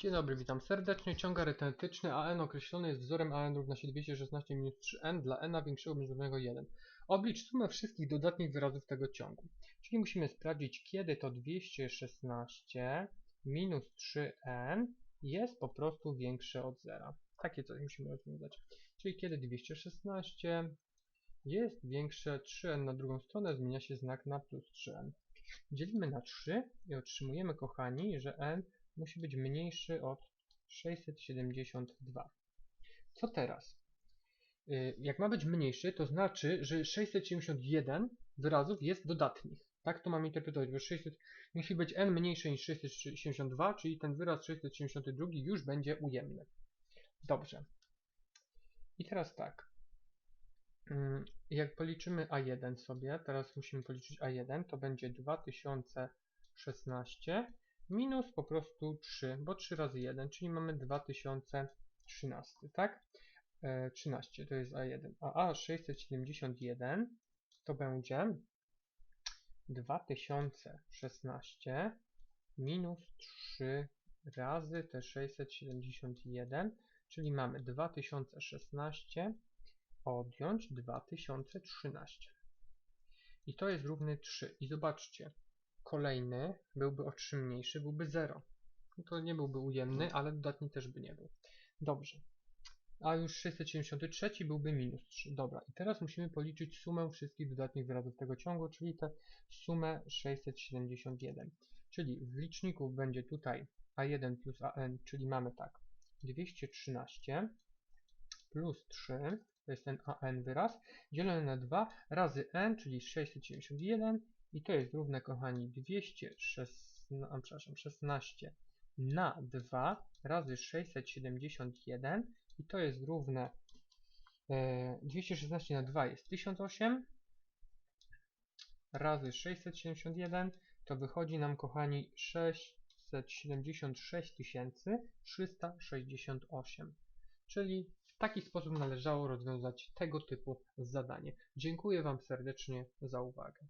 Dzień dobry, witam serdecznie. Ciąg arytmetyczny AN określony jest wzorem AN równa się 216 minus 3n dla n większego bądź równego 1. Oblicz sumę wszystkich dodatnich wyrazów tego ciągu. Czyli musimy sprawdzić, kiedy to 216 minus 3n jest po prostu większe od zera. Takie coś musimy rozwiązać. Czyli kiedy 216 jest większe 3n na drugą stronę, zmienia się znak na plus 3n. Dzielimy na 3 i otrzymujemy, kochani, że n musi być mniejszy od 672. Co teraz? Y, jak ma być mniejszy, to znaczy, że 671 wyrazów jest dodatnich. Tak to mam interpretować, bo 600 musi być n mniejsze niż 672, czyli ten wyraz 672 już będzie ujemny. Dobrze. I teraz tak. Mm, jak policzymy A1 sobie, teraz musimy policzyć A1, to będzie 2016 minus po prostu 3, bo 3 razy 1, czyli mamy 2013, tak? E, 13 to jest A1, a A671 to będzie 2016 minus 3 razy te 671, czyli mamy 2016 odjąć 2013. I to jest równy 3. I zobaczcie, kolejny byłby o 3 mniejszy, byłby 0. No to nie byłby ujemny, ale dodatni też by nie był. Dobrze. A już 673 byłby minus 3. Dobra, i teraz musimy policzyć sumę wszystkich dodatnich wyrazów tego ciągu, czyli tę sumę 671. Czyli w liczniku będzie tutaj a1 plus an, czyli mamy tak 213 plus 3, to jest ten an wyraz, dzielone na 2 razy n, czyli 671 i to jest równe, kochani, 216 na 2 razy 671 i to jest równe 216 e, na 2 jest 1008 razy 671 to wychodzi nam, kochani, 676 368. Czyli taki sposób należało rozwiązać tego typu zadanie. Dziękuję Wam serdecznie za uwagę.